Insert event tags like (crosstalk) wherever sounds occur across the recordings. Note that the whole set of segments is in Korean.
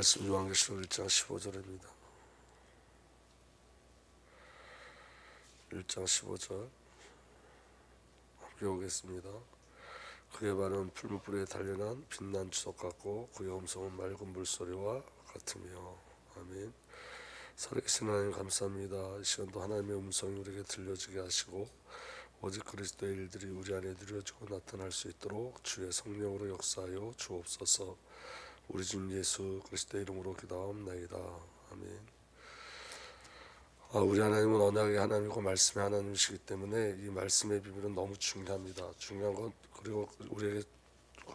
말씀 요한계시록 1장 15절입니다. 1장 15절 함께 오겠습니다. 그의 발은 풀무불에 단련한 빛난 주석 같고 그의 음성은 맑은 물소리와 같으며 아멘. 살아계신 하나님 감사합니다. 이 시간도 하나님의 음성이 우리에게 들려지게 하시고 오직 그리스도의 일들이 우리 안에 누려지고 나타날 수 있도록 주의 성령으로 역사하여 주옵소서. 우리 주 예수 그리스도의 이름으로 기도하옵나이다. 아멘. 아, 우리 하나님은 언약의 하나님이고 말씀의 하나님이시기 때문에 이 말씀의 비밀은 너무 중요합니다. 중요한 건 그리고 우리에게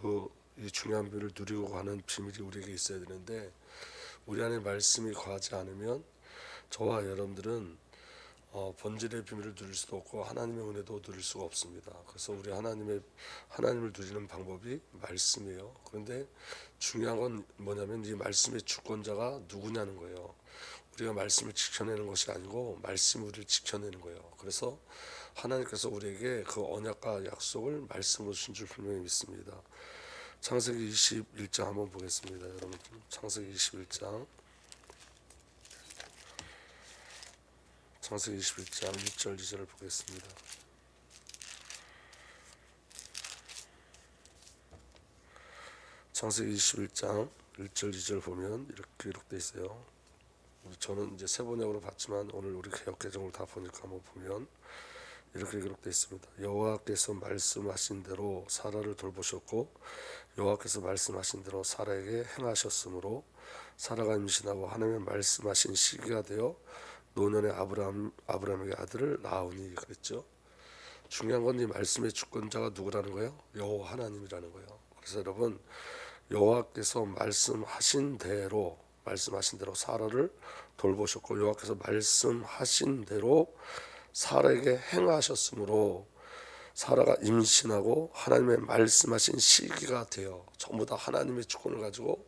그 이 중요한 비밀을 누리고 가는 비밀이 우리에게 있어야 되는데 우리 안에 말씀이 거하지 않으면 저와 여러분들은 어, 본질의 비밀을 누릴 수도 없고 하나님의 은혜도 누릴 수가 없습니다. 그래서 우리 하나님의 하나님을 누리는 방법이 말씀이에요. 그런데 중요한 건 뭐냐면 이 말씀의 주권자가 누구냐는 거예요. 우리가 말씀을 지켜내는 것이 아니고 우리를 지켜내는 거예요. 그래서 하나님께서 우리에게 그 언약과 약속을 말씀으로 주신 줄 분명히 믿습니다. 창세기 21장 한번 보겠습니다. 여러분 창세기 21장 창세기 21장 1절 2절을 보겠습니다. 창세기 21장 1절 2절 보면 이렇게 기록되어 있어요. 저는 이제 세 번역으로 봤지만 오늘 우리 개혁 개정을 다 보니까 한번 보면 이렇게 기록되어 있습니다. 여호와께서 말씀하신 대로 사라를 돌보셨고 여호와께서 말씀하신 대로 사라에게 행하셨으므로 사라가 임신하고 하나님의 말씀하신 시기가 되어 노년의 아브라함 아브라함에게 아들을 낳으니 그랬죠. 중요한 건 이 말씀의 주권자가 누구라는 거예요? 여호와 하나님이라는 거예요. 그래서 여러분 여호와께서 말씀하신 대로 말씀하신 대로 사라를 돌보셨고 여호와께서 말씀하신 대로 사라에게 행하셨으므로 사라가 임신하고 하나님의 말씀하신 시기가 되어 전부 다 하나님의 주권을 가지고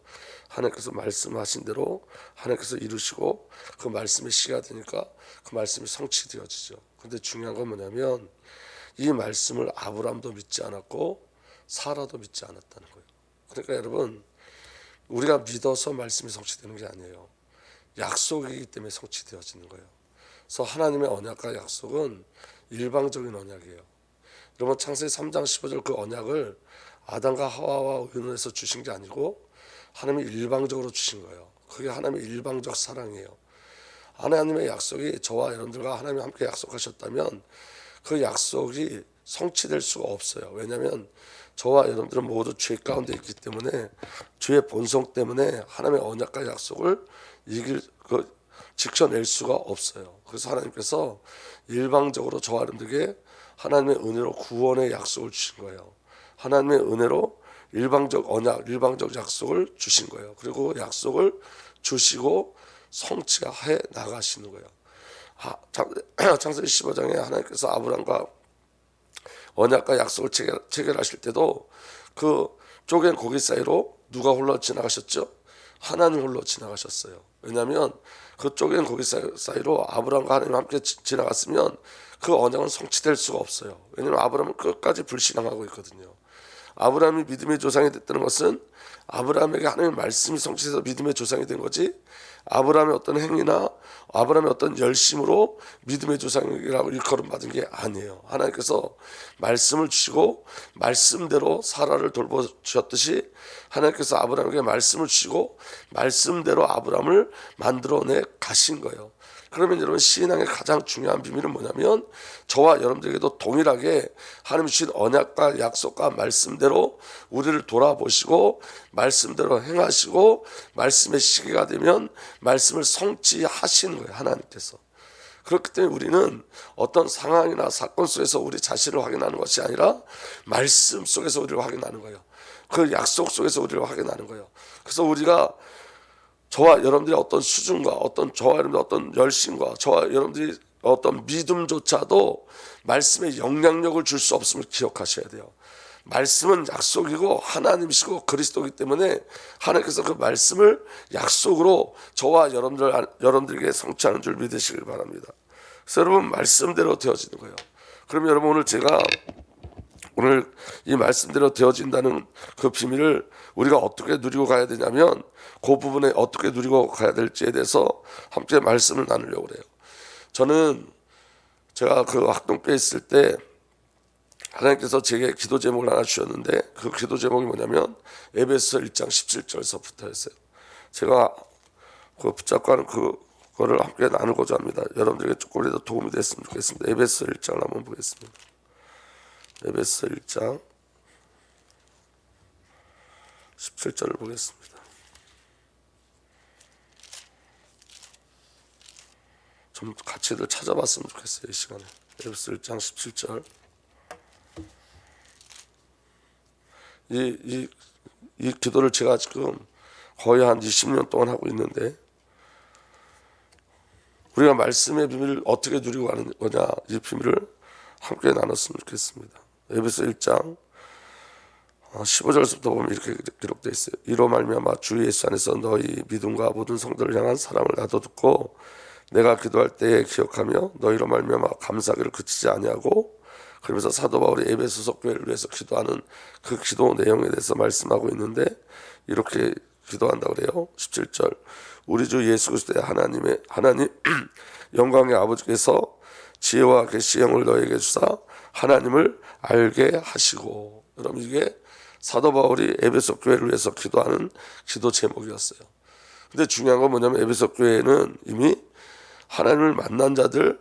하나님께서 말씀하신 대로 하나님께서 이루시고 그 말씀의 시기가 되니까 그 말씀이 성취되어지죠. 근데 중요한 건 뭐냐면 이 말씀을 아브라함도 믿지 않았고 사라도 믿지 않았다는 거예요. 그러니까 여러분 우리가 믿어서 말씀이 성취되는 게 아니에요. 약속이기 때문에 성취되어지는 거예요. 그래서 하나님의 언약과 약속은 일방적인 언약이에요. 여러분 창세기 3장 15절 그 언약을 아담과 하와와 의논해서 주신 게 아니고 하나님이 일방적으로 주신 거예요. 그게 하나님의 일방적 사랑이에요. 하나님의 약속이 저와 여러분들과 하나님이 함께 약속하셨다면 그 약속이 성취될 수가 없어요. 왜냐하면 저와 여러분들은 모두 죄 가운데 있기 때문에 죄의 본성 때문에 하나님의 언약과 약속을 이길 그 지켜낼 수가 없어요. 그래서 하나님께서 일방적으로 저와 여러분들에게 하나님의 은혜로 구원의 약속을 주신 거예요. 하나님의 은혜로 일방적 언약, 일방적 약속을 주신 거예요. 그리고 그 약속을 주시고 성취해 나가시는 거예요. (clears throat) 창세기 15장에 하나님께서 아브라함과 언약과 약속을 체결, 체결 하실 때도 그 쪼갠 고기 사이로 누가 홀러 지나가셨죠? 하나님 홀로 지나가셨어요. 왜냐하면 그 쪼갠 고기 사이로 아브라함과 하나님 함께 지나갔으면 그 언약은 성취될 수가 없어요. 왜냐하면 아브라함은 끝까지 불신앙하고 있거든요. 아브라함이 믿음의 조상이 됐다는 것은 아브라함에게 하나님의 말씀이 성취돼서 믿음의 조상이 된 거지 아브라함의 어떤 행위나 아브라함의 어떤 열심으로 믿음의 조상이라고 일컬음 받은 게 아니에요. 하나님께서 말씀을 주시고 말씀대로 사라를 돌보셨듯이 하나님께서 아브라함에게 말씀을 주시고 말씀대로 아브라함을 만들어내 가신 거예요. 그러면 여러분 신앙의 가장 중요한 비밀은 뭐냐면 저와 여러분들에게도 동일하게 하나님 주신 언약과 약속과 말씀대로 우리를 돌아보시고 말씀대로 행하시고 말씀의 시기가 되면 말씀을 성취하시는 거예요 하나님께서. 그렇기 때문에 우리는 어떤 상황이나 사건 속에서 우리 자신을 확인하는 것이 아니라 말씀 속에서 우리를 확인하는 거예요. 그 약속 속에서 우리를 확인하는 거예요. 그래서 우리가 저와 여러분들의 어떤 수준과 어떤 저와 여러분들 어떤 열심과 저와 여러분들이 어떤 믿음조차도 말씀의 영향력을 줄 수 없음을 기억하셔야 돼요. 말씀은 약속이고 하나님이시고 그리스도이기 때문에 하나님께서 그 말씀을 약속으로 저와 여러분들 여러분들에게 성취하는 줄 믿으시길 바랍니다. 그래서 여러분 말씀대로 되어지는 거예요. 그럼 여러분 오늘 제가 오늘 이 말씀대로 되어진다는 그 비밀을 우리가 어떻게 누리고 가야 되냐면 그 부분에 어떻게 누리고 가야 될지에 대해서 함께 말씀을 나누려고 그래요. 저는 제가 그 학동교에 있을 때 하나님께서 제게 기도 제목을 하나 주셨는데 그 기도 제목이 뭐냐면 에베소 1장 17절서부터였어요. 제가 그 붙잡고 하는 그거를 함께 나누고자 합니다. 여러분들에게 조금이라도 도움이 됐으면 좋겠습니다. 에베소 1장을 한번 보겠습니다. 에베소 1장 17절을 보겠습니다. 좀 같이들 찾아봤으면 좋겠어요. 이 시간에. 에베소 1장 17절. 이, 이, 이 기도를 제가 지금 거의 한 20년 동안 하고 있는데 우리가 말씀의 비밀을 어떻게 누리고 가는 거냐 이 비밀을 함께 나눴으면 좋겠습니다. 에베소 1장 15절부터 보면 이렇게 기록되어 있어요. 이로 말미암아 주 예수 안에서 너희 믿음과 모든 성도를 향한 사랑을 나도 듣고 내가 기도할 때에 기억하며 너희로 말미암아 감사하기를 그치지 아니하고 그러면서 사도 바울이 에베소서 교회를 위해서 기도하는 그 기도 내용에 대해서 말씀하고 있는데 이렇게 기도한다 그래요. 17절 우리 주 예수 그리스도의 하나님의 하나님 (clears throat) 영광의 아버지께서 지혜와 계시 영을 너에게 주사 하나님을 알게 하시고 여러분 이게 사도 바울이 에베소 교회를 위해서 기도하는 기도 제목이었어요. 근데 중요한 건 뭐냐면 에베소 교회는 이미 하나님을 만난 자들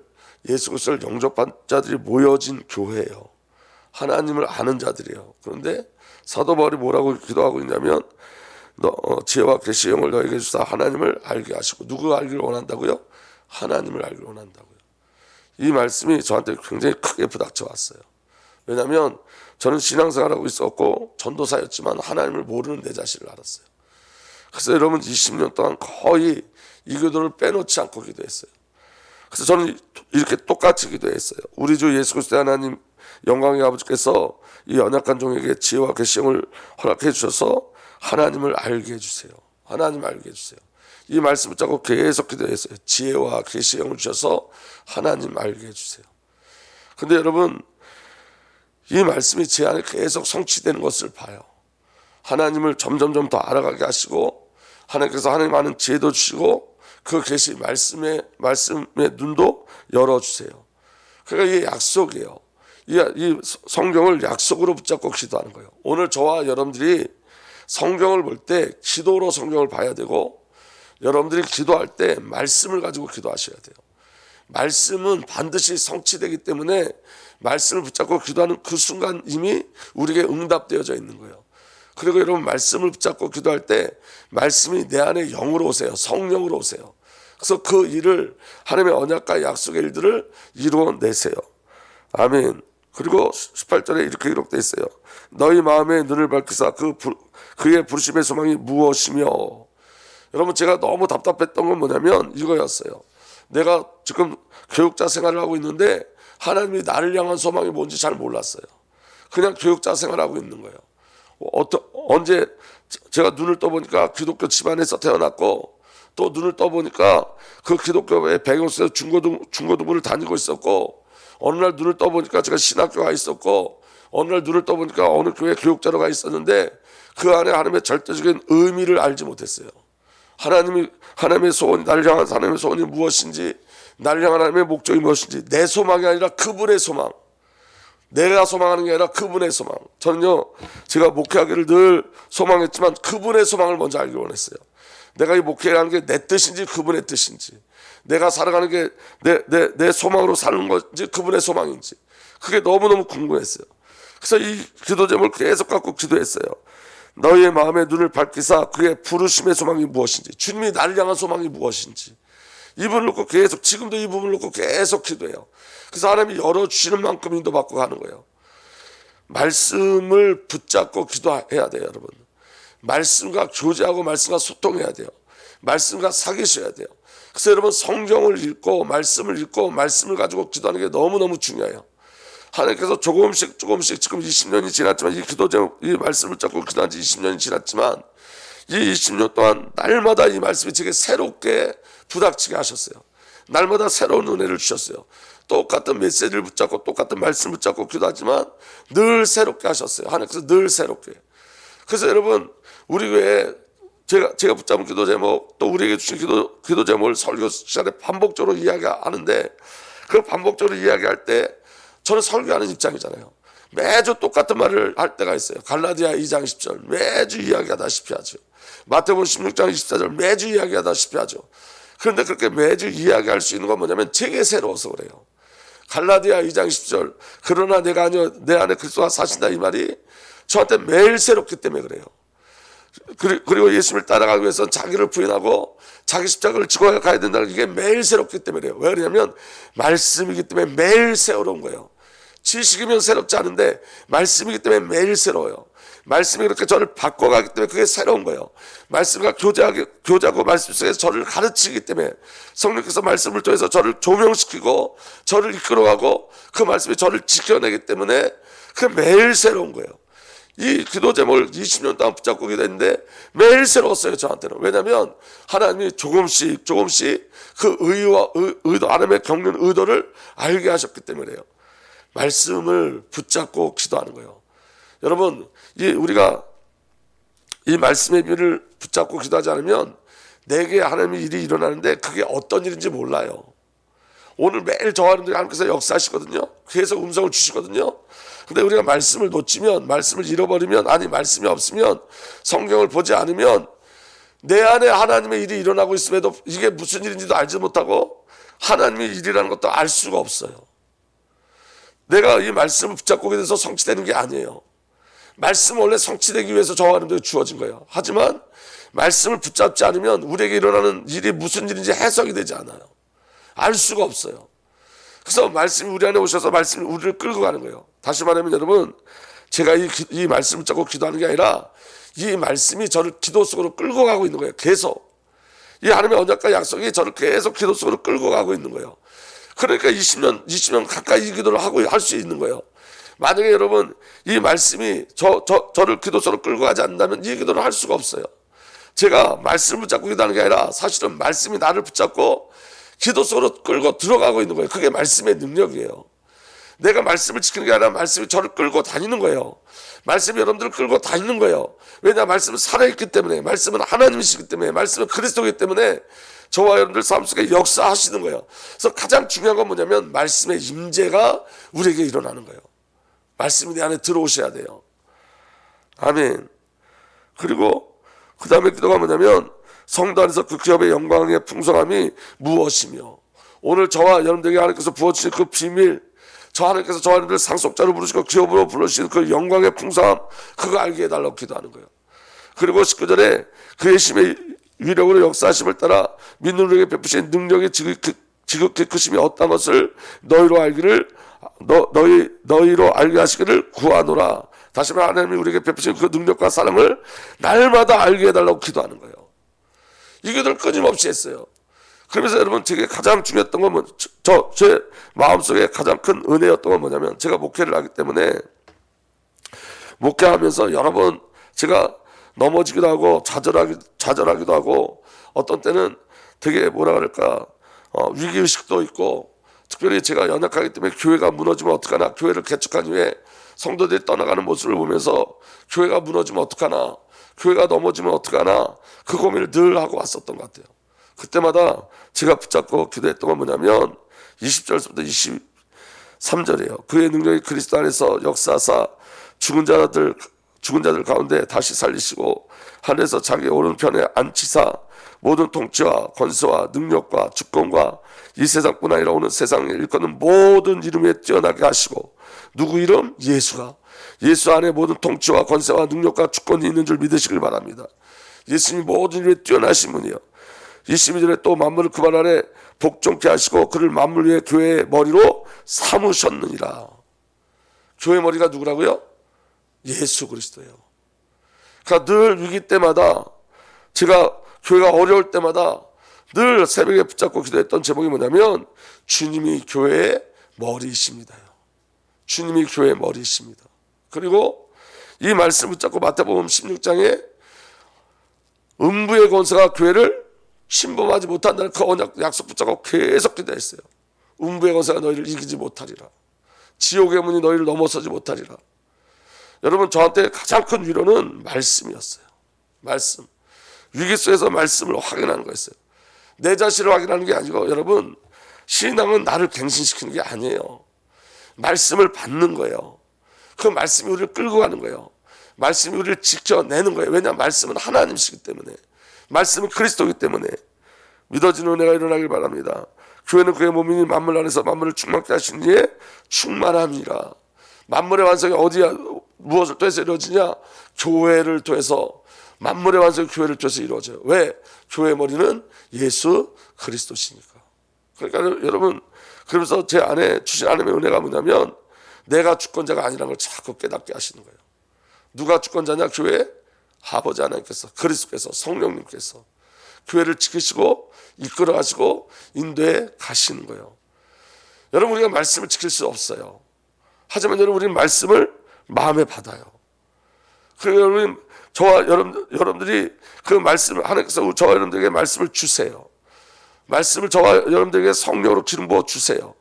예수 그리스도를 영접한 자들이 모여진 교회예요. 하나님을 아는 자들이에요. 그런데 사도 바울이 뭐라고 기도하고 있냐면 너 어, 지혜와 계시 영을 너에게 주사 하나님을 알게 하시고 누가 알기를 원한다고요? 하나님을 알기를 원한다고요. 이 말씀이 저한테 굉장히 크게 부닥쳐 왔어요. 왜냐하면 저는 신앙생활하고 있었고 전도사였지만 하나님을 모르는 내 자신을 알았어요. 그래서 여러분 20년 동안 거의 이 기도를 빼놓지 않고 기도했어요. 그래서 저는 이렇게 똑같이 기도했어요. 우리 주 예수 그리스도 하나님 영광의 아버지께서 이 연약한 종에게 지혜와 계시형을 허락해 주셔서 하나님을 알게 해주세요. 하나님 알게 해주세요. 이 말씀 붙잡고 계속 기도했어요. 지혜와 계시형을 주셔서 하나님 알게 해주세요. 근데 여러분 이 말씀이 제 안에 계속 성취되는 것을 봐요. 하나님을 점점점 더 알아가게 하시고 하나님께서 하나님 아는 지혜도 주시고 그 계시 말씀의 말씀의 눈도 열어 주세요. 그러니까 이게 약속이에요. 이, 이 성경을 약속으로 붙잡고 기도하는 거예요. 오늘 저와 여러분들이 성경을 볼 때 기도로 성경을 봐야 되고 여러분들이 기도할 때 말씀을 가지고 기도하셔야 돼요. 말씀은 반드시 성취되기 때문에 말씀을 붙잡고 기도하는 그 순간 이미 우리에게 응답되어져 있는 거예요. 그리고 여러분 말씀을 붙잡고 기도할 때 말씀이 내 안에 영으로 오세요. 성령으로 오세요. 그래서 그 일을 하나님의 언약과 약속의 일들을 이루어내세요. 아멘. 그리고 18절에 이렇게 기록되어 있어요. 너희 마음의 눈을 밝히사 그 부, 그의 부르심의 소망이 무엇이며 여러분 제가 너무 답답했던 건 뭐냐면 이거였어요. 내가 지금 교육자 생활을 하고 있는데 하나님이 나를 향한 소망이 뭔지 잘 몰랐어요. 그냥 교육자 생활하고 있는 거예요. 어떤 언제 제가 눈을 떠보니까 기독교 집안에서 태어났고 또 눈을 떠보니까 그 기독교의 배경 속에서 중고등 중고등부를 다니고 있었고 어느 날 눈을 떠보니까 제가 신학교 가 있었고 어느 날 눈을 떠보니까 어느 교회 교육자로 가 있었는데 그 안에 하나님의 절대적인 의미를 알지 못했어요. 하나님이 하나님의 소원 나를 향한 하나님의 소원이 무엇인지 나를 향한 하나님의 목적이 무엇인지 내 소망이 아니라 그분의 소망. 내가 소망하는 게 아니라 그분의 소망. 저는요 제가 목회하기를 늘 소망했지만 그분의 소망을 먼저 알기 원했어요. 내가 이 목회라는 게 내 뜻인지 그분의 뜻인지 내가 살아가는 게 내 내 내 소망으로 사는 건지 그분의 소망인지 그게 너무너무 궁금했어요. 그래서 이 기도 제목을 계속 갖고 기도했어요 너희의 마음의 눈을 밝히사 그의 부르심의 소망이 무엇인지 주님이 나를 향한 소망이 무엇인지 이분을 놓고 계속 지금도 이 부분을 놓고 계속 기도해요. 그래서 하나님이 열어주시는 만큼 인도받고 가는 거예요. 말씀을 붙잡고 기도해야 돼요, 여러분. 말씀과 교제하고 말씀과 소통해야 돼요. 말씀과 사귀셔야 돼요. 그래서 여러분 성경을 읽고 말씀을 읽고 말씀을 가지고 기도하는 게 너무너무 중요해요. 하나님께서 조금씩 조금씩 지금 20년이 지났지만 이 기도 제목, 이 말씀을 잡고 기도한 지 20년이 지났지만 이 20년 동안 날마다 이 말씀이 제게 새롭게 부닥치게 하셨어요. 날마다 새로운 은혜를 주셨어요. 똑같은 메시지를 붙잡고 똑같은 말씀을 붙잡고 기도하지만 늘 새롭게 하셨어요. 하나님께서 늘 새롭게. 그래서 여러분 우리 교회 제가 제가 붙잡은 기도 제목 또 우리에게 주신 기도 기도 제목을 설교 시간에 반복적으로 이야기하는데 그 반복적으로 이야기할 때 저는 설교하는 입장이잖아요. 매주 똑같은 말을 할 때가 있어요. 갈라디아 2장 10절 매주 이야기하다시피 하죠. 마태복음 16장 24절 매주 이야기하다시피 하죠. 그런데 그렇게 매주 이야기할 수 있는 건 뭐냐면 제게 새로워서 그래요. 갈라디아 2장 10절 그러나 내가 아니요 내 안에 그리스도가 사신다 이 말이 저한테 매일 새롭기 때문에 그래요. 그리- 그리고 예수님을 따라가기 위해서 자기를 부인하고 자기 십자가를 지고 가야 된다는 게 매일 새롭기 때문에 그래요. 왜 그러냐면 말씀이기 때문에 매일 새로운 거예요. 지식이면 새롭지 않은데 말씀이기 때문에 매일 새로워요. 말씀이 그렇게 저를 바꿔가기 때문에 그게 새로운 거예요. 말씀과 교제하기, 교제하고 말씀 속에서 저를 가르치기 때문에 성령께서 말씀을 통해서 저를 조명시키고 저를 이끌어가고 그 말씀이 저를 지켜내기 때문에 그게 매일 새로운 거예요. 이 기도 제목을 20년 동안 붙잡고 기도했는데 매일 새로웠어요 저한테는 왜냐하면 하나님이 조금씩 조금씩 그 의와 의, 의도 하나님의 겪는 의도를 알게 하셨기 때문에요 말씀을 붙잡고 기도하는 거예요 여러분 이 우리가 이 말씀의 비를 붙잡고 기도하지 않으면 내게 하나님의 일이 일어나는데 그게 어떤 일인지 몰라요 오늘 매일 저하는데 하나님께서 역사하시거든요. 계속 음성을 주시거든요. 근데 우리가 말씀을 놓치면, 말씀을 잃어버리면, 아니, 말씀이 없으면, 성경을 보지 않으면, 내 안에 하나님의 일이 일어나고 있음에도 이게 무슨 일인지도 알지 못하고, 하나님의 일이라는 것도 알 수가 없어요. 내가 이 말씀을 붙잡고 돼서 성취되는 게 아니에요. 말씀은 원래 성취되기 위해서 저와 하나님께 주어진 거예요. 하지만, 말씀을 붙잡지 않으면 우리에게 일어나는 일이 무슨 일인지 해석이 되지 않아요. 알 수가 없어요. 그래서 말씀이 우리 안에 오셔서 말씀이 우리를 끌고 가는 거예요. 다시 말하면 여러분, 제가 이, 기- 이 말씀을 잡고 기도하는 게 아니라 이 말씀이 저를 기도 속으로 끌고 가고 있는 거예요. 계속. 이 하나님의 언약과 약속이 저를 계속 기도 속으로 끌고 가고 있는 거예요. 그러니까 20년, 20년 가까이 이 기도를 하고 할 수 있는 거예요. 만약에 여러분, 이 말씀이 저, 저, 저를 기도 속으로 끌고 가지 않는다면 이 기도를 할 수가 없어요. 제가 말씀을 붙잡고 기도하는 게 아니라 사실은 말씀이 나를 붙잡고 기도 속으로 끌고 들어가고 있는 거예요. 그게 말씀의 능력이에요. 내가 말씀을 지키는 게 아니라 말씀이 저를 끌고 다니는 거예요. 말씀이 여러분들을 끌고 다니는 거예요. 왜냐 말씀은 살아있기 때문에 말씀은 하나님이시기 때문에 말씀은 그리스도이기 때문에 저와 여러분들 삶 속에 역사하시는 거예요. 그래서 가장 중요한 건 뭐냐면 말씀의 임재가 우리에게 일어나는 거예요. 말씀이 내 안에 들어오셔야 돼요. 아멘. 그리고 그 다음에 기도가 뭐냐면 성도 안에서 그 기업의 영광의 풍성함이 무엇이며 오늘 저와 여러분들에게 하나님께서 부어주신 그 비밀 저 하나님께서 저 하나님들 상속자로 부르시고 기업으로 부르신 그 영광의 풍성함 그거 알게 해달라고 기도하는 거예요. 그리고 19절에 그의 심의 위력으로 역사하심을 따라 믿는 우리에게 베푸신 능력의 지극히, 지극히 크심이 어떤 것을 너희로 알기를 너, 너희, 너희로 알게 하시기를 구하노라. 다시 말해 하나님이 우리에게 베푸신 그 능력과 사랑을 날마다 알게 해달라고 기도하는 거예요. 이 기도를 끊임없이 했어요. 그러면서 여러분 제게 가장 중요했던 건 뭐, 저, 제 마음속에 가장 큰 은혜였던 건 뭐냐면 제가 목회를 하기 때문에 목회하면서 여러 번 제가 넘어지기도 하고 좌절하기, 좌절하기도 하고 어떤 때는 되게 뭐라 그럴까 어, 위기의식도 있고 특별히 제가 연약하기 때문에 교회가 무너지면 어떡하나 교회를 개척한 후에 성도들이 떠나가는 모습을 보면서 교회가 무너지면 어떡하나 교회가 넘어지면 어떡하나 그 고민을 늘 하고 왔었던 것 같아요. 그때마다 제가 붙잡고 기도했던 건 뭐냐면 20절부터 23절이에요. 그의 능력이 그리스도 안에서 역사사 죽은 자들 죽은 자들 가운데 다시 살리시고 하늘에서 자기 오른편에 앉히사 모든 통치와 권세와 능력과 주권과 이 세상뿐 아니라 오는 세상에 일컫는 모든 이름에 뛰어나게 하시고 누구 이름? 예수가 예수 안에 모든 통치와 권세와 능력과 주권이 있는 줄 믿으시길 바랍니다. 예수님이 모든 일에 뛰어나신 분이요. 22절에 또 만물을 그발 아래 복종케 하시고 그를 만물 위에 교회의 머리로 삼으셨느니라. 교회 머리가 누구라고요? 예수 그리스도예요. 그러니까 늘 위기 때마다 제가 교회가 어려울 때마다 늘 새벽에 붙잡고 기도했던 제목이 뭐냐면 주님이 교회의 머리이십니다. 주님이 교회의 머리이십니다. 그리고 이 말씀 붙잡고 마태복음 16장에 음부의 권세가 교회를 침범하지 못한다는 그 언약 약속 붙잡고 계속 기도했어요. 음부의 권세가 너희를 이기지 못하리라. 지옥의 문이 너희를 넘어서지 못하리라. 여러분 저한테 가장 큰 위로는 말씀이었어요. 말씀. 위기 속에서 말씀을 확인하는 거였어요. 내 자신을 확인하는 게 아니고 여러분 신앙은 나를 갱신시키는 게 아니에요. 말씀을 받는 거예요. 그 말씀이 우리를 끌고 가는 거예요. 말씀이 우리를 지켜내는 거예요. 왜냐하면 말씀은 하나님이시기 때문에. 말씀은 그리스도이기 때문에. 믿어지는 은혜가 일어나길 바랍니다. 교회는 그의 몸이니 만물 안에서 만물을 충만케 하신 이의 충만함이라. 만물의 완성이 어디야 무엇을 통해서 이루어지냐? 교회를 통해서 만물의 완성이 교회를 통해서 이루어져요. 왜? 교회 머리는 예수 그리스도시니까. 그러니까 여러분 그러면서 제 안에 주신 하나님의 은혜가 뭐냐면 내가 주권자가 아니라는 걸 자꾸 깨닫게 하시는 거예요. 누가 주권자냐? 교회 아버지 하나님께서 그리스도께서 성령님께서 교회를 지키시고 이끌어 가시고 인도해 가시는 거예요. 여러분 우리가 말씀을 지킬 수 없어요. 하지만 여러분 우리는 말씀을 마음에 받아요. 그리고 여러분 저와 여러분 여러분들이 그 말씀을 하나님께서 저와 여러분들에게 말씀을 주세요. 말씀을 저와 여러분들에게 성령으로 기름 부어 주세요.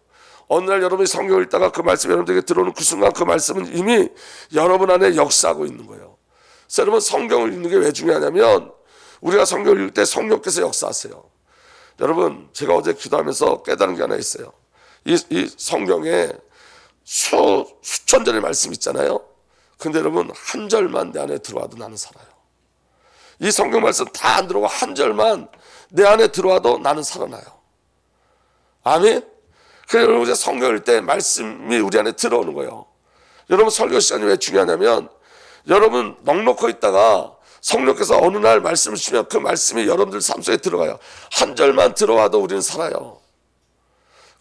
어느 날 여러분이 성경을 읽다가 그 말씀이 여러분들에게 들어오는 그 순간 그 말씀은 이미 여러분 안에 역사하고 있는 거예요. 그래서 여러분 성경을 읽는 게 왜 중요하냐면 우리가 성경을 읽을 때 성령께서 역사하세요. 여러분 제가 어제 기도하면서 깨달은 게 하나 있어요. 이, 이 성경에 수, 수천 절의 말씀 있잖아요. 근데 여러분 한 절만 내 안에 들어와도 나는 살아요. 이 성경 말씀 다 안 들어오고 한 절만 내 안에 들어와도 나는 살아나요. 아멘. 그래서 여러분 이제 성경을 때 말씀이 우리 안에 들어오는 거예요. 여러분 설교 시간이 왜 중요하냐면 여러분 넉넉히 있다가 성령께서 어느 날 말씀을 주면 그 말씀이 여러분들 삶 속에 들어가요. 한 절만 들어와도 우리는 살아요.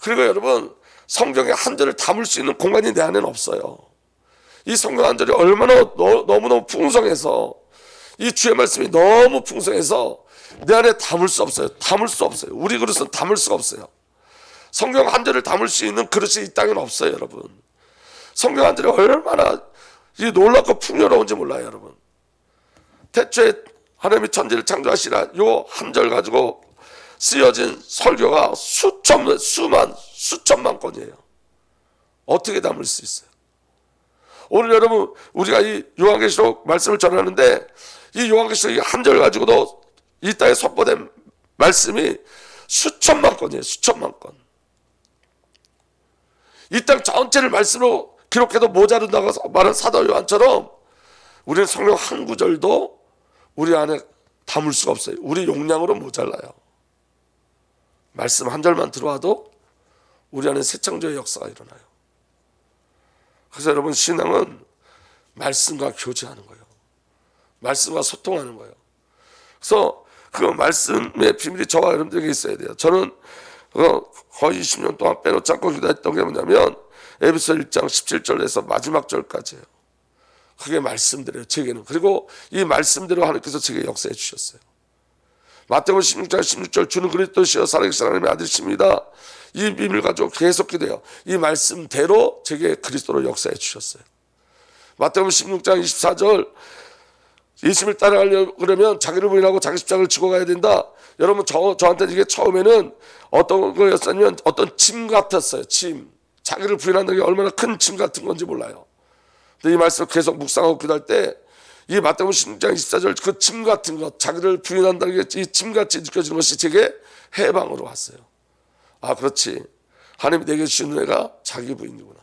그리고 여러분 성경의 한 절을 담을 수 있는 공간이 내 안에는 없어요. 이 성경 한 절이 얼마나 너, 너무너무 풍성해서 이 주의 말씀이 너무 풍성해서 내 안에 담을 수 없어요. 담을 수 없어요. 우리 그릇은 담을 수가 없어요. 성경 한 절을 담을 수 있는 그릇이 이 땅에는 없어요, 여러분. 성경 한 절이 얼마나 이 놀랍고 풍요로운지 몰라요, 여러분. 태초에 하나님이 천지를 창조하시라 요 한 절 가지고 쓰여진 설교가 수천, 수만, 수천만 건이에요. 어떻게 담을 수 있어요? 오늘 여러분 우리가 이 요한계시록 말씀을 전하는데 이 요한계시록 한절 가지고도 이 땅에 선포된 말씀이 수천만 건이에요. 수천만 건. 이 땅 전체를 말씀으로 기록해도 모자른다고 말한 사도 요한처럼 우리는 성경 한 구절도 우리 안에 담을 수가 없어요. 우리 용량으로 모자라요. 말씀 한 절만 들어와도 우리 안에 새 창조의 역사가 일어나요. 그래서 여러분 신앙은 말씀과 교제하는 거예요. 말씀과 소통하는 거예요. 그래서 그 말씀의 비밀이 저와 여러분들에게 있어야 돼요. 저는 어, 거의 20년 동안 빼놓지 않고 기도했던 게 뭐냐면 에베소 1장 17절에서 마지막 절까지예요. 그게 말씀대로예요. 제게는. 그리고 이 말씀대로 하나님께서 제게 역사해 주셨어요. 마태복음 16장 16절 주는 그리스도시여 살아계신 하나님의 아들이십니다. 이 비밀 가지고 계속 기도해요. 이 말씀대로 제게 그리스도로 역사해 주셨어요. 마태복음 16장 24절 예수님을 따라가려고 그러면 자기를 부인하고 자기 십자가를 지고 가야 된다. 여러분 저, 저한테 이게 처음에는 어떤 거였냐면 어떤 짐 같았어요. 짐. 자기를 부인한다는 게 얼마나 큰 짐 같은 건지 몰라요. 근데 이 말씀을 계속 묵상하고 기도할 때 이 마태복음 16장 24절 그 짐 같은 것 자기를 부인한다는 게 이 짐같이 느껴지는 것이 제게 해방으로 왔어요. 아 그렇지. 하나님이 내게 주신 은혜가 자기 부인이구나.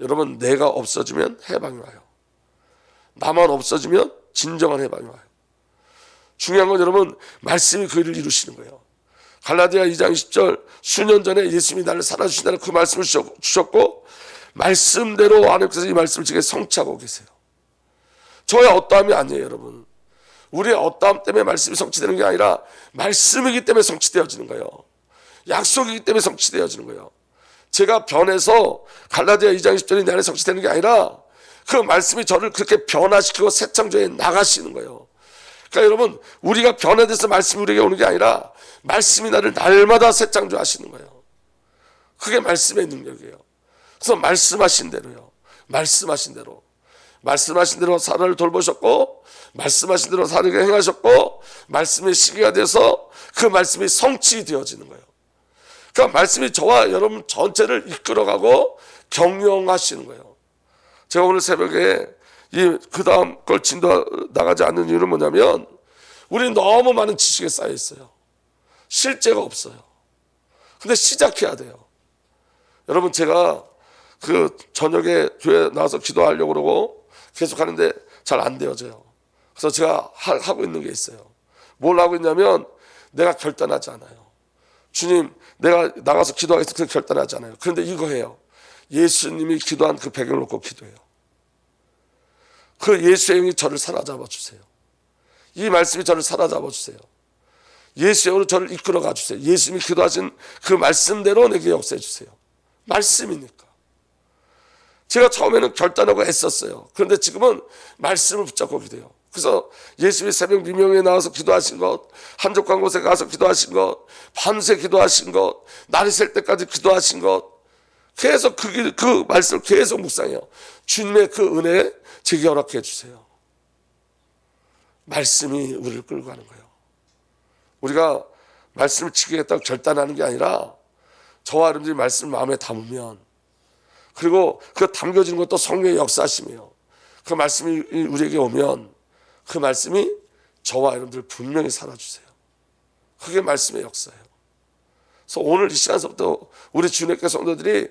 여러분 내가 없어지면 해방이 와요. 나만 없어지면 진정한 해방이 와요. 중요한 건 여러분 말씀이 그 일을 이루시는 거예요. 갈라디아 2장 10절 수년 전에 예수님이 나를 살아주신다는 그 말씀을 주셨고 말씀대로 하나님께서 이 말씀을 제게 성취하고 계세요. 저의 어떠함이 아니에요 여러분. 우리의 어떠함 때문에 말씀이 성취되는 게 아니라 말씀이기 때문에 성취되어지는 거예요. 약속이기 때문에 성취되어지는 거예요. 제가 변해서 갈라디아 2장 10절이 내 안에 성취되는 게 아니라 그 말씀이 저를 그렇게 변화시키고 새 창조에 나가시는 거예요. 그러니까 여러분 우리가 변화돼서 말씀이 우리에게 오는 게 아니라 말씀이 나를 날마다 새 창조하시는 거예요. 그게 말씀의 능력이에요. 그래서 말씀하신 대로요. 말씀하신 대로. 말씀하신 대로 사람을 돌보셨고 말씀하신 대로 사람에게 행하셨고 말씀의 시기가 돼서 그 말씀이 성취되어지는 거예요. 그러니까 말씀이 저와 여러분 전체를 이끌어가고 경영하시는 거예요. 제가 오늘 새벽에 이 그 다음 걸 진도 나가지 않는 이유는 뭐냐면 우리 너무 많은 지식에 쌓여 있어요. 실제가 없어요. 근데 시작해야 돼요. 여러분 제가 그 저녁에 교회 나와서 기도하려고 그러고 계속 하는데 잘 안 되어져요. 그래서 제가 하, 하고 있는 게 있어요. 뭘 하고 있냐면 내가 결단하지 않아요. 주님, 내가 나가서 기도하겠다 그 결단하지 않아요. 그런데 이거 해요. 예수님이 기도한 그 배경을 놓고 기도해요. 그 예수의 영이 저를 사로잡아 주세요. 이 말씀이 저를 사로잡아 주세요. 예수의 영으로 저를 이끌어 가 주세요. 예수님이 기도하신 그 말씀대로 내게 역사해 주세요. 말씀이니까. 제가 처음에는 결단하고 애썼어요. 그런데 지금은 말씀을 붙잡고 기도해요. 그래서 예수님이 새벽 미명에 나와서 기도하신 것, 한적한 곳에 가서 기도하신 것, 밤새 기도하신 것, 날이 셀 때까지 기도하신 것, 계속 그, 길- 그 말씀을 계속 묵상해요. 주님의 그 은혜 제게 허락해 주세요. 말씀이 우리를 끌고 가는 거예요. 우리가 말씀을 지키겠다고 결단하는 게 아니라 저와 여러분들이 말씀을 마음에 담으면 그리고 그 담겨지는 것도 성령의 역사심이에요. 그 말씀이 우리에게 오면 그 말씀이 저와 여러분들 분명히 살아주세요. 그게 말씀의 역사예요. 그래서 오늘 이 시간서부터 우리 주님께 성도들이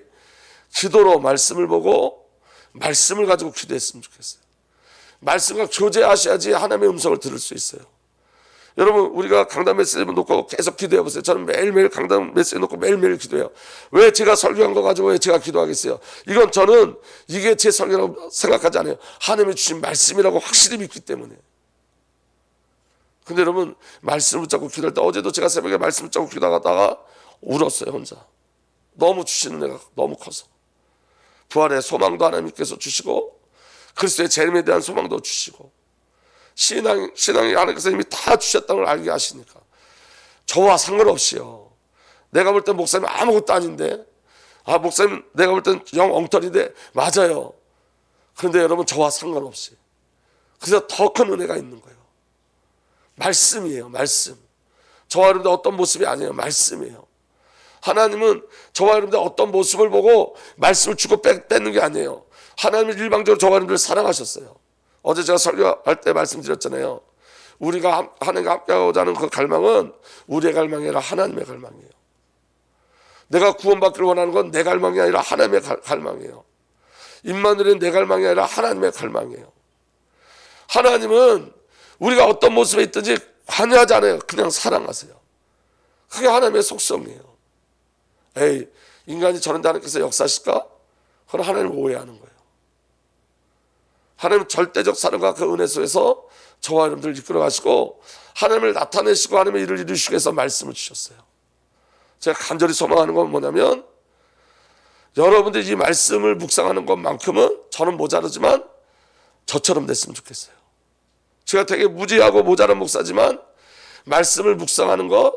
기도로 말씀을 보고 말씀을 가지고 기도했으면 좋겠어요. 말씀과 교제하셔야지 하나님의 음성을 들을 수 있어요. 여러분 우리가 강단 메시지 놓고 계속 기도해 보세요. 저는 매일매일 강단 메시지 놓고 매일매일 기도해요. 왜 제가 설교한 거 가지고 왜 제가 기도하겠어요? 이건 저는 이게 제 설교라고 생각하지 않아요. 하나님이 주신 말씀이라고 확실히 믿기 때문에. 근데 여러분 말씀을 붙잡고 기도할 때 어제도 제가 새벽에 말씀을 붙잡고 기도하다가 울었어요 혼자. 너무 주시는 애가 너무 커서. 부활의 소망도 하나님께서 주시고 그리스도의 재림에 대한 소망도 주시고 신앙, 신앙이 하나님께서 이미 다 주셨다는 걸 알게 하시니까. 저와 상관없이요. 내가 볼 땐 목사님 아무것도 아닌데, 아, 목사님 내가 볼 땐 영 엉터리인데, 맞아요. 그런데 여러분 저와 상관없이. 그래서 더 큰 은혜가 있는 거예요. 말씀이에요, 말씀. 저와 여러분들 어떤 모습이 아니에요, 말씀이에요. 하나님은 저와 여러분들 어떤 모습을 보고 말씀을 주고 뺏, 뺏는 게 아니에요. 하나님은 일방적으로 저와 여러분들을 사랑하셨어요. 어제 제가 설교할 때 말씀드렸잖아요. 우리가 함- 하나님과 함께하고자 하는 그 갈망은 우리의 갈망이 아니라 하나님의 갈망이에요. 내가 구원받기를 원하는 건 내 갈망이 아니라 하나님의 갈- 갈망이에요. 임마누엘은 내 갈망이 아니라 하나님의 갈망이에요. 하나님은 우리가 어떤 모습에 있든지 관여하지 않아요. 그냥 사랑하세요. 그게 하나님의 속성이에요. 에이, 인간이 저런 데 하나님께서 역사하실까? 그건 하나님을 오해하는 거예요. 하나님 절대적 사랑과 그 은혜 속에서 저와 여러분들 이끌어 가시고 하나님을 나타내시고 하나님의 일을 이루시기 위해서 말씀을 주셨어요. 제가 간절히 소망하는 건 뭐냐면 여러분들이 이 말씀을 묵상하는 것만큼은 저는 모자르지만 저처럼 됐으면 좋겠어요. 제가 되게 무지하고 모자란 목사지만 말씀을 묵상하는 것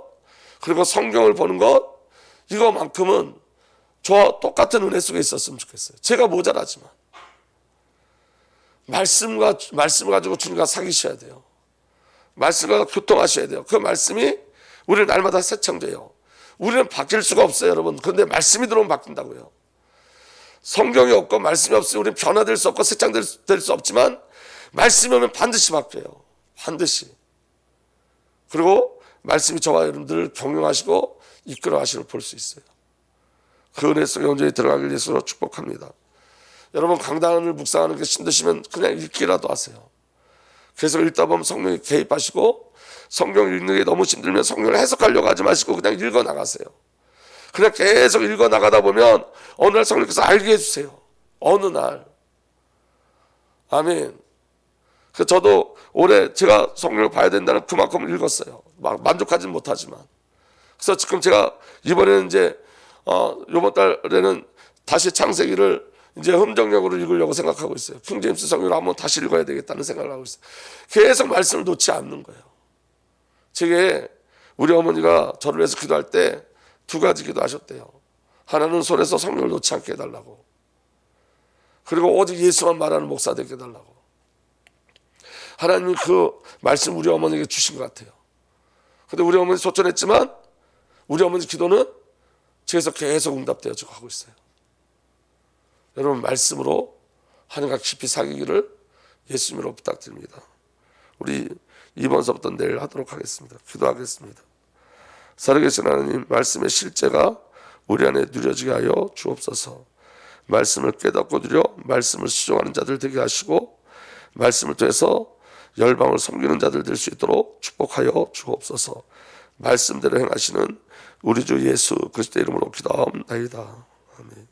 그리고 성경을 보는 것 이거만큼은 저와 똑같은 은혜 속에 있었으면 좋겠어요. 제가 모자라지만 말씀과 말씀을 가지고 주님과 사귀셔야 돼요. 말씀과 교통하셔야 돼요. 그 말씀이 우리는 날마다 새 창조예요. 우리는 바뀔 수가 없어요, 여러분. 그런데 말씀이 들어오면 바뀐다고요. 성경이 없고 말씀이 없으면 우리는 변화될 수 없고 새 창될 수- 될수 없지만 말씀이 오면 반드시 바뀌어요. 반드시. 그리고 말씀이 저와 여러분들을 경영하시고 이끌어 가시는 볼 수 있어요. 그 은혜 속에 온전히 들어가길 위해서 축복합니다. 여러분 강단을 묵상하는 게 힘드시면 그냥 읽기라도 하세요. 계속 읽다 보면 성령이 개입하시고 성경 읽는 게 너무 힘들면 성경을 해석하려고 하지 마시고 그냥 읽어 나가세요. 그냥 계속 읽어 나가다 보면 어느 날 성령께서 알게 해주세요. 어느 날. 아멘. 그 저도 올해 제가 성경을 봐야 된다는 그만큼 읽었어요. 막 만족하지는 못하지만. 그래서 지금 제가 이번에는 이제 어 이번 달에는 다시 창세기를 이제 흠정력으로 읽으려고 생각하고 있어요. 킹제임스 성경을 한번 다시 읽어야 되겠다는 생각을 하고 있어요. 계속 말씀을 놓지 않는 거예요. 제게 우리 어머니가 저를 위해서 기도할 때 두 가지 기도하셨대요. 하나는 손에서 성령을 놓지 않게 해달라고. 그리고 오직 예수만 말하는 목사 되게 해달라고. 하나님이 그 말씀 우리 어머니에게 주신 것 같아요. 근데 우리 어머니 소천했지만 우리 어머니 기도는 저에서 계속 응답되어져 가고 있어요. 여러분 말씀으로 하늘과 깊이 사귀기를 예수님으로 부탁드립니다. 우리 이번서부터 내일 하도록 하겠습니다. 기도하겠습니다. 살아계신 하나님 말씀의 실제가 우리 안에 누려지게 하여 주옵소서. 말씀을 깨닫고 누려 말씀을 수종하는 자들 되게 하시고 말씀을 통해서 열방을 섬기는 자들 될 수 있도록 축복하여 주옵소서. 말씀대로 행하시는 우리 주 예수 그리스도의 이름으로 기도하옵나이다. 아멘.